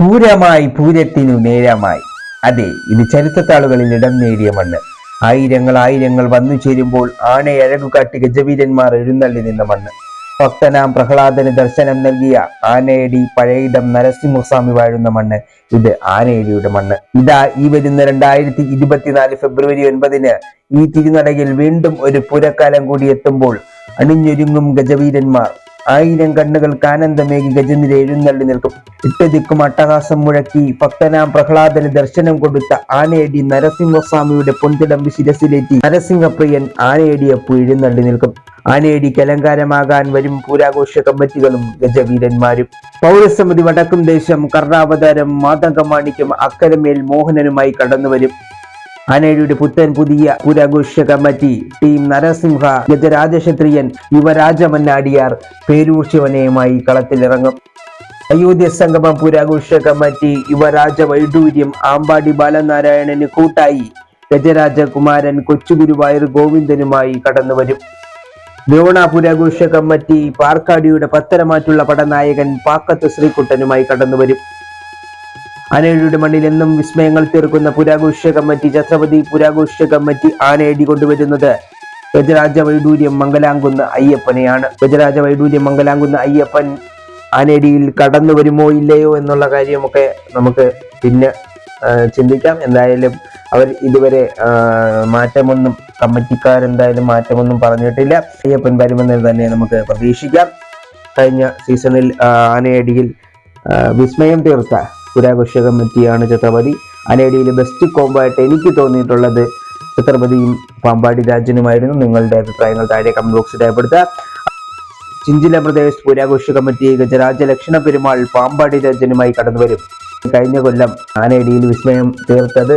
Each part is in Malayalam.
പൂരമായി പൂരത്തിനു നേരമായി. അതെ ഇത് ചരിത്രത്താളുകളിൽ ഇടം നേടിയ മണ്ണ്. ആയിരങ്ങൾ ആയിരങ്ങൾ വന്നു ചേരുമ്പോൾ ആനയഴകു കാട്ടി ഗജവീരന്മാർ എഴുന്നള്ളി നിന്ന മണ്ണ്. ഭക്തനാം പ്രഹ്ലാദന് ദർശനം നൽകിയ ആനയടി പഴയിടം നരസിംഹസ്വാമി വാഴുന്ന മണ്ണ്. ഇത് ആനയടിയുടെ മണ്ണ്. ഇതാ ഈ വരുന്ന രണ്ടായിരത്തി ഇരുപത്തിനാല് ഫെബ്രുവരി ഒൻപതിന് ഈ തിരുനടയിൽ വീണ്ടും ഒരു പുരക്കാലം കൂടി എത്തുമ്പോൾ അണിഞ്ഞൊരുങ്ങും ഗജവീരന്മാർ. ആയിരം കണ്ണുകൾക്ക് ആനന്ദമേകി ഗജനിര എഴുന്നള്ളി നിൽക്കും. ഇട്ടതിക്കും അട്ടഹാസം മുഴക്കി. ഭക്തനാം പ്രഹ്ലാദന് ദർശനം കൊടുത്ത ആനയടി നരസിംഹസ്വാമിയുടെ പൊൻതിടമ്പ് ശിരസിലേറ്റി. നരസിംഹപ്രിയൻ ആനയടിയപ്പു എഴുന്നള്ളി നിൽക്കും. ആനയടിക്ക് അലങ്കാരമാകാൻ വരും പൂരാഘോഷ കമ്മിറ്റികളും ഗജവീരന്മാരും. പൗരസമിതി വടക്കും ദേശം കർണാവതാരം മാതങ്കമാണിക്കും അക്കരമേൽ മോഹനനുമായി കടന്നുവരും. ആനയുടെ പുത്തൻ പുതിയ പുരാഘോഷ കമ്മിറ്റി ടീം നരസിംഹ ഗജരാജക്ഷത്രിയൻ യുവരാജ മന്നാടിയാർ പേരൂർ കളത്തിലിറങ്ങും. അയോധ്യ സംഗമം പുരാഘോഷ കമ്മിറ്റി യുവരാജ വൈഡൂര്യം ആമ്പാടി ബാലനാരായണന് കൂട്ടായി. ഗജരാജകുമാരൻ കൊച്ചുഗുരുവായൂർ ഗോവിന്ദനുമായി കടന്നുവരും. ദ്രോണ പുരാഘോഷ കമ്മിറ്റി പാർക്കാടിയുടെ പത്തരമാറ്റുള്ള പടനായകൻ പാക്കത്ത് ശ്രീകുട്ടനുമായി കടന്നുവരും. ആനയുടെ മണ്ണിൽ എന്നും വിസ്മയങ്ങൾ തീർക്കുന്ന പുരാഘോഷ കമ്മിറ്റി ഛത്രപതി പുരാഘോഷ കമ്മിറ്റി ആനയടി കൊണ്ടുവരുന്നത്. ഗജരാജ വൈഡൂര്യം മംഗലാംകുന്ന് അയ്യപ്പനെയാണ്. ഗജരാജ വൈഡൂര്യം മംഗലാംകുന്ന് അയ്യപ്പൻ ആനയടിയിൽ കടന്നു വരുമോ ഇല്ലയോ എന്നുള്ള കാര്യമൊക്കെ നമുക്ക് പിന്നെ ചിന്തിക്കാം. എന്തായാലും അവർ ഇതുവരെ മാറ്റമൊന്നും കമ്മിറ്റിക്കാരെന്തായാലും മാറ്റമൊന്നും പറഞ്ഞിട്ടില്ല. അയ്യപ്പൻ വരുമെന്ന് തന്നെ നമുക്ക് പ്രതീക്ഷിക്കാം. കഴിഞ്ഞ സീസണിൽ ആനയടിയിൽ വിസ്മയം തീർത്ത പുരാഘോഷ കമ്മിറ്റിയാണ് ഛത്രപതി. അനേടിയിൽ ബെസ്റ്റ് കോമ്പായിട്ട് എനിക്ക് തോന്നിയിട്ടുള്ളത് ഛത്രപതിയും പാമ്പാടി രാജനുമായിരുന്നു. നിങ്ങളുടെ അഭിപ്രായങ്ങൾ താഴെ കമന്റ് ബോക്സിൽ രേഖപ്പെടുത്തുക. ചിഞ്ചില പ്രദേശ് പുരാഘോഷ കമ്മിറ്റി ഗജരാജ ലക്ഷണ പെരുമാൾ പാമ്പാടി രാജനുമായി കടന്നുവരും. കഴിഞ്ഞ കൊല്ലം ആനയടിയിൽ വിസ്മയം തീർത്തത്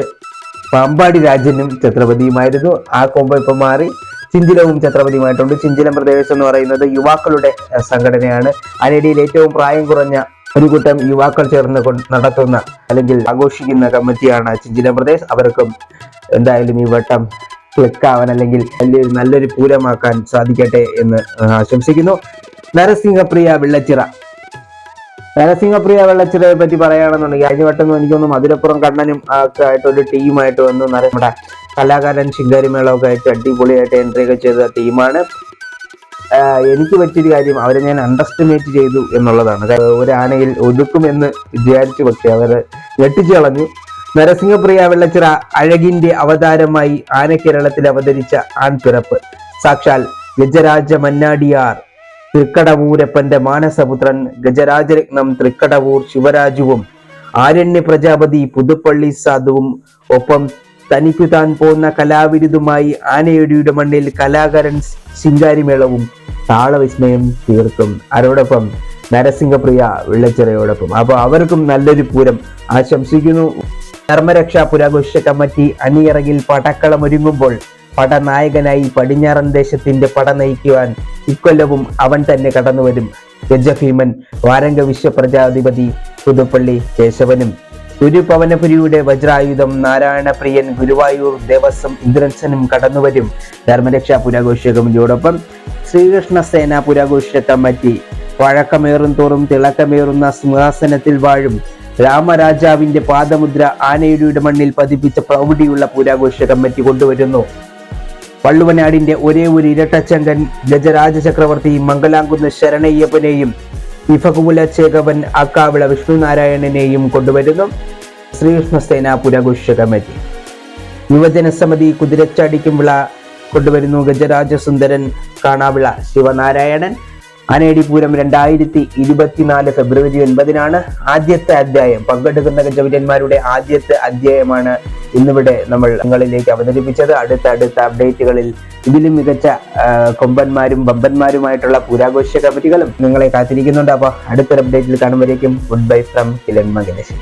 പാമ്പാടി രാജനും ഛത്രപതിയുമായിരുന്നു. ആ കോമ്പോ ഇപ്പം മാറി. ചിഞ്ചിലവും ഛത്രപതിയുമായിട്ടുണ്ട്. ചിഞ്ചിലം പ്രദേശം എന്ന് പറയുന്നത് യുവാക്കളുടെ സംഘടനയാണ്. ആനയടിയിൽ ഏറ്റവും പ്രായം കുറഞ്ഞ ഒരു കൂട്ടം യുവാക്കൾ ചേർന്ന് നടത്തുന്ന അല്ലെങ്കിൽ ആഘോഷിക്കുന്ന കമ്മിറ്റിയാണ് ചിഞ്ചിന പ്രദേശ്. അവർക്കും എന്തായാലും ഈ വട്ടം ക്ലിക്കാവാൻ അല്ലെങ്കിൽ വലിയൊരു നല്ലൊരു പൂരമാക്കാൻ സാധിക്കട്ടെ എന്ന് ആശംസിക്കുന്നു. നരസിംഹപ്രിയ വെള്ളച്ചിറ. നരസിംഹപ്രിയ വെള്ളച്ചിറയെ പറ്റി പറയുകയാണെന്നുണ്ടെങ്കിൽ കഴിഞ്ഞ വട്ടം എനിക്കൊന്ന് മധുരപ്പുറം കണ്ണനും ഒക്കെ ആയിട്ട് ഒരു ടീമായിട്ട് വന്നു. നമ്മുടെ കലാകാരൻ ശിങ്കാരിമേളമൊക്കെ ആയിട്ട് അടിപൊളിയായിട്ട് എൻട്രി ഒക്കെ ചെയ്ത ടീമാണ് എനിക്ക് പറ്റിയൊരു കാര്യം അവരെ ഞാൻ അണ്ടർസ്റ്റിമേറ്റ് ചെയ്തു എന്നുള്ളതാണ്. ഒരു ആനയിൽ ഒതുക്കുമെന്ന് വിചാരിച്ചു പക്ഷെ അവരെ ഞെട്ടിച്ചു കളഞ്ഞു. നരസിംഹപ്രിയ വെള്ളച്ചിറ അഴകിന്റെ അവതാരമായി ആനക്കേരളത്തിൽ അവതരിച്ച ആൺപിറപ്പ്. സാക്ഷാൽ ഗജരാജ മന്നാടിയാർ തൃക്കടവൂരപ്പന്റെ മാനസപുത്രൻ ഗജരാജരത്നം തൃക്കടവൂർ ശിവരാജുവും ആരണ്യ പ്രജാപതി പുതുപ്പള്ളി സാധുവും ഒപ്പം തനിക്കു താൻ പോന്ന കലാവിരുതുമായി ആനയൊടിയുടെ മണ്ണിൽ കലാകാരൻ ശിങ്കാരിമേളവും താളവിസ്മയം തീർക്കും. ആരോടൊപ്പം നരസിംഹപ്രിയ വെള്ളച്ചിറയോടൊപ്പം. അപ്പോൾ അവർക്കും നല്ലൊരു പൂരം ആശംസിക്കുന്നു. ധർമ്മരക്ഷാ പുരാഘോഷ കമ്മിറ്റി അണിയറകിൽ പടക്കളം ഒരുങ്ങുമ്പോൾ പടനായകനായി പടിഞ്ഞാറൻ ദേശത്തിന്റെ പട നയിക്കുവാൻ ഇക്കൊല്ലവും അവൻ തന്നെ കടന്നുവരും ഗജഭീമൻ വാരംഗ വിശ്വപ്രജാധിപതി പുതുപ്പള്ളി കേശവനും. ഗുരുപവനപുരിയുടെ വജ്രായുധം നാരായണപ്രിയൻ ഗുരുവായൂർ ദേവസ്വം ഇന്ദ്രൻസനും കടന്നുവരും ധർമ്മരക്ഷാ പുരാഘോഷ കമ്മിറ്റിയോടൊപ്പം ശ്രീകൃഷ്ണസേന പുരാഘോഷ കമ്മിറ്റി വഴക്കമേറും തോറും തിളക്കമേറുന്ന സിംഹാസനത്തിൽ വാഴും രാമരാജാവിന്റെ പാദമുദ്ര ആനയുടെ മണ്ണിൽ പതിപ്പിച്ച പ്രൗഢിയുള്ള പുരാഘോഷ കമ്മിറ്റി കൊണ്ടുവരുന്നു. വള്ളുവനാടിന്റെ ഒരേ ഒരു ഇരട്ടച്ചങ്കൻ ഗജരാജ ചക്രവർത്തി മംഗലാംകുന്ന് ശരണയ്യപ്പനെയും വിഭകുല ചേകവൻ അക്കാവിള വിഷ്ണുനാരായണനെയും കൊണ്ടുവരുന്നു. ശ്രീകൃഷ്ണസേന പുരാഘോഷ കമ്മിറ്റി യുവജന സമിതി കുതിരച്ചാടിക്കും വിള കൊണ്ടുവരുന്നു ഗജരാജസുന്ദരൻ കാണാവിള ശിവനാരായണൻ. അനേടിപൂരം രണ്ടായിരത്തി ഇരുപത്തിനാല് ഫെബ്രുവരി ഒൻപതിനാണ് ആദ്യത്തെ അധ്യായം. പങ്കെടുക്കുന്ന ഗജവിജന്മാരുടെ ആദ്യത്തെ അധ്യായമാണ് ഇന്നിവിടെ നമ്മൾ നിങ്ങളിലേക്ക് അവതരിപ്പിച്ചത്. അടുത്ത അടുത്ത അപ്ഡേറ്റുകളിൽ ഇതിലും മികച്ച കൊമ്പന്മാരും ബമ്പന്മാരുമായിട്ടുള്ള പുരാഘോഷ കമ്മിറ്റികളും നിങ്ങളെ കാത്തിരിക്കുന്നുണ്ട്. അപ്പോൾ അടുത്തൊരു അപ്ഡേറ്റിൽ കാണുമ്പോഴേക്കും good bye from Kilan Makaneshan